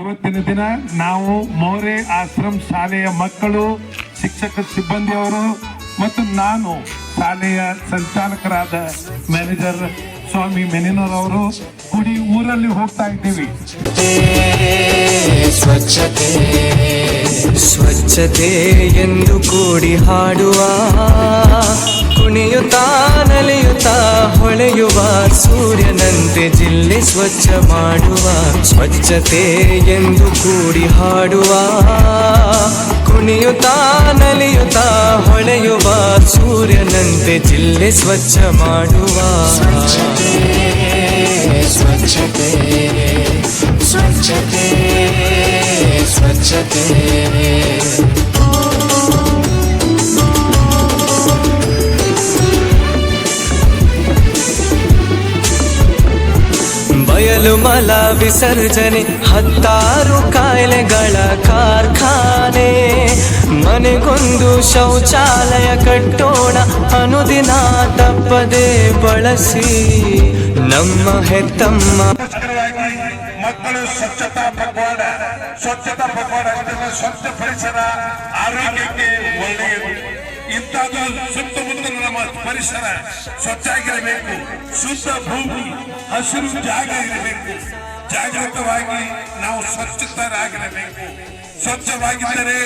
ಇವತ್ತಿನ ದಿನ ನಾವು ಮೋರೆ ಆಶ್ರಮ್ ಶಾಲೆಯ ಮಕ್ಕಳು, ಶಿಕ್ಷಕ ಸಿಬ್ಬಂದಿಯವರು ಮತ್ತು ನಾನು ಶಾಲೆಯ ಸಂಚಾಲಕರಾದ ಮ್ಯಾನೇಜರ್ ಸ್ವಾಮಿ ಮೆನಿನೋರವರು ಕುಡಿ ಊರಲ್ಲಿ ಹೋಗ್ತಾ ಇದ್ದೀವಿ. ಸ್ವಚ್ಛತೆ. ಸ್ವಚ್ಛತೆ ಎಂದು ಕೂಡಿ ಹಾಡುವ, ಕುಣಿಯುತ್ತಾ ನಲಿಯುತ್ತಾ ಹೊಳೆಯುವ, ಸೂರ್ಯನಂತೆ ಜಿಲ್ಲೆ ಸ್ವಚ್ಛ ಮಾಡುವ, ಸ್ವಚ್ಛತೆ ಎಂದು ಕೂಡಿ ಹಾಡುವ, ಕುಣಿಯುತ್ತಾ ನಲಿಯುತ್ತಾ ಹೊಳೆಯುವ, ಸೂರ್ಯನಂತೆ ಜಿಲ್ಲೆ ಸ್ವಚ್ಛ ಮಾಡುವ. ಮಲ ವಿಸರ್ಜನೆ ಹತ್ತಾರು ಕಾಯಿಲೆಗಳ ಕಾರ್ಖಾನೆ. ಮನೆಗೊಂದು ಶೌಚಾಲಯ ಕಟ್ಟೋಣ ಅನುದಿನ ತಪ್ಪದೆ ಬಳಸಿ. ನಮ್ಮ ಹೆತ್ತಮ್ಮ. ಮಕ್ಕಳು ಸ್ವಚ್ಛತಾ ಪಕ್ವಾಡ ಸ್ವಚ್ಛತಾ ಪಕ್ವಾಡ ಸ್ವಚ್ಛ ಪರಿಸರ, ಆರೋಗ್ಯಕ್ಕೆ ಒಳ್ಳೆಯದು. ಇಂಥದ್ದು ಸುತ್ತಮುತ್ತಲು ನಮ್ಮ ಪರಿಸರ ಸ್ವಚ್ಛ ಆಗಿರಬೇಕು ಶುದ್ಧ ಭೂಮಿ, ಹಸಿರು ಜಾಗ ಇರಬೇಕು. ಜಾಗೃತವಾಗಿ ನಾವು ಸ್ವಚ್ಛತರಾಗಿರಬೇಕು. ಸ್ವಚ್ಛವಾಗಿದ್ದರೆ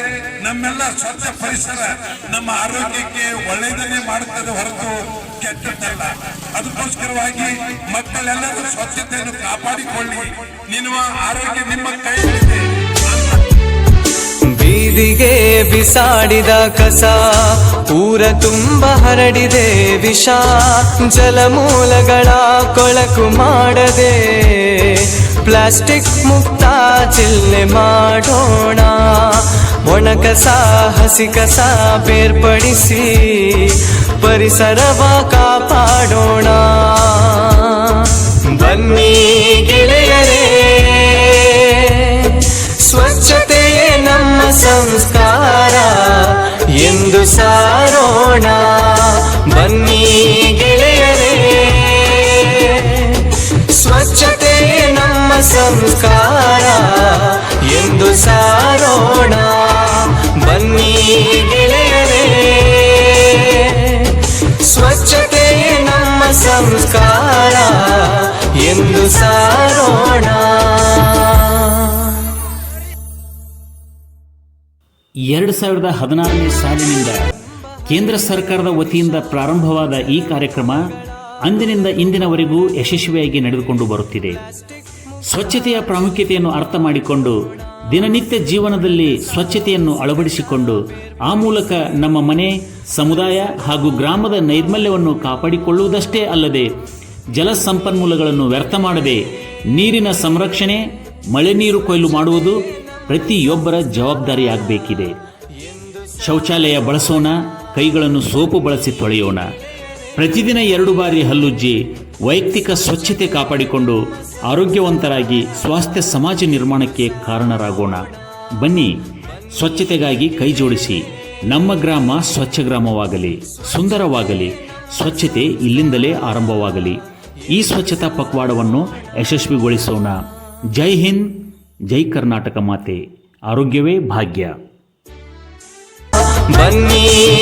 ನಮ್ಮೆಲ್ಲ ಸ್ವಚ್ಛ ಪರಿಸರ ನಮ್ಮ ಆರೋಗ್ಯಕ್ಕೆ ಒಳ್ಳೆಯದನ್ನೇ ಮಾಡುತ್ತದೆ ಹೊರತು ಕೆಟ್ಟದ್ದಲ್ಲ. ಅದಕ್ಕೋಸ್ಕರವಾಗಿ ಮಕ್ಕಳೆಲ್ಲರೂ ಸ್ವಚ್ಛತೆಯನ್ನು ಕಾಪಾಡಿಕೊಳ್ಳಿ. ನಿಮ್ಮ ಆರೋಗ್ಯ ನಿಮ್ಮ ಕೈಯಲ್ಲಿದೆ ಬೀದಿಗೆ ಬಿಸಾಡಿದ ಕಸ, ಊರ ತುಂಬ ಹರಡಿದೆ ವಿಷ, ಜಲಮೂಲಗಳ ಕೊಳಕು ಮಾಡದೆ. ಪ್ಲಾಸ್ಟಿಕ್ ಮುಕ್ತ ಜಿಲ್ಲೆ ಮಾಡೋಣ ಒಣ ಕಸ ಹಸಿ ಕಸ ಬೇರ್ಪಡಿಸಿ, ಪರಿಸರವ ಕಾಪಾಡೋಣ. ಸಂಸ್ಕಾರ ಎಂದು ಸಾರೋಣ. ಬನ್ನಿ ಗೆಳೆಯರೇ. ಸ್ವಚ್ಛತೆ ನಮ್ಮ ಸಂಸ್ಕಾರ ಎಂದು ಸಾರೋಣ. ಎರಡು ಸಾವಿರದ ಹದಿನಾರನೇ ಸಾಲಿನಿಂದ ಕೇಂದ್ರ ಸರ್ಕಾರದ ವತಿಯಿಂದ ಪ್ರಾರಂಭವಾದ ಈ ಕಾರ್ಯಕ್ರಮ ಅಂದಿನಿಂದ ಇಂದಿನವರೆಗೂ ಯಶಸ್ವಿಯಾಗಿ ನಡೆದುಕೊಂಡು ಬರುತ್ತಿದೆ. ಸ್ವಚ್ಛತೆಯ ಪ್ರಾಮುಖ್ಯತೆಯನ್ನು ಅರ್ಥ ಮಾಡಿಕೊಂಡು ದಿನನಿತ್ಯ ಜೀವನದಲ್ಲಿ ಸ್ವಚ್ಛತೆಯನ್ನು ಅಳವಡಿಸಿಕೊಂಡು ಆ ಮೂಲಕ ನಮ್ಮ ಮನೆ, ಸಮುದಾಯ ಹಾಗೂ ಗ್ರಾಮದ ನೈರ್ಮಲ್ಯವನ್ನು ಕಾಪಾಡಿಕೊಳ್ಳುವುದಷ್ಟೇ ಅಲ್ಲದೆ ಜಲ ಸಂಪನ್ಮೂಲಗಳನ್ನು ವ್ಯರ್ಥ ಮಾಡದೆ ನೀರಿನ ಸಂರಕ್ಷಣೆ, ಮಳೆ ನೀರು ಕೊಯ್ಲು ಮಾಡುವುದು ಪ್ರತಿಯೊಬ್ಬರ ಜವಾಬ್ದಾರಿಯಾಗಬೇಕಿದೆ. ಶೌಚಾಲಯ ಬಳಸೋಣ, ಕೈಗಳನ್ನು ಸೋಪು ಬಳಸಿ ತೊಳೆಯೋಣ. ಪ್ರತಿದಿನ ಎರಡು ಬಾರಿ ಹಲ್ಲುಜ್ಜಿ ವೈಯಕ್ತಿಕ ಸ್ವಚ್ಛತೆ ಕಾಪಾಡಿಕೊಂಡು ಆರೋಗ್ಯವಂತರಾಗಿ ಸ್ವಾಸ್ಥ್ಯ ಸಮಾಜ ನಿರ್ಮಾಣಕ್ಕೆ ಕಾರಣರಾಗೋಣ. ಬನ್ನಿ, ಸ್ವಚ್ಛತೆಗಾಗಿ ಕೈ ಜೋಡಿಸಿ. ನಮ್ಮ ಗ್ರಾಮ ಸ್ವಚ್ಛ ಗ್ರಾಮವಾಗಲಿ, ಸುಂದರವಾಗಲಿ, ಸ್ವಚ್ಛತೆ ಇಲ್ಲಿಂದಲೇ ಆರಂಭವಾಗಲಿ. ಈ ಸ್ವಚ್ಛತಾ ಪಕ್ವಾಡವನ್ನು ಯಶಸ್ವಿಗೊಳಿಸೋಣ. ಜೈ ಹಿಂದ್, ಜೈ ಕರ್ನಾಟಕ ಮಾತೆ. ಆರೋಗ್ಯವೇ ಭಾಗ್ಯ. ಬನ್ನಿ.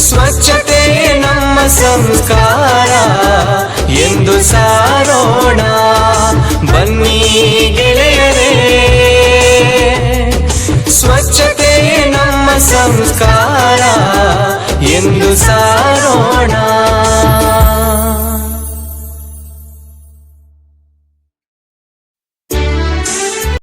ಸ್ವಚ್ಛತೆ ನಮ್ಮ ಸಂಸ್ಕಾರ. ಎಂದು ಸಾರೋಣ. ಬನ್ನಿ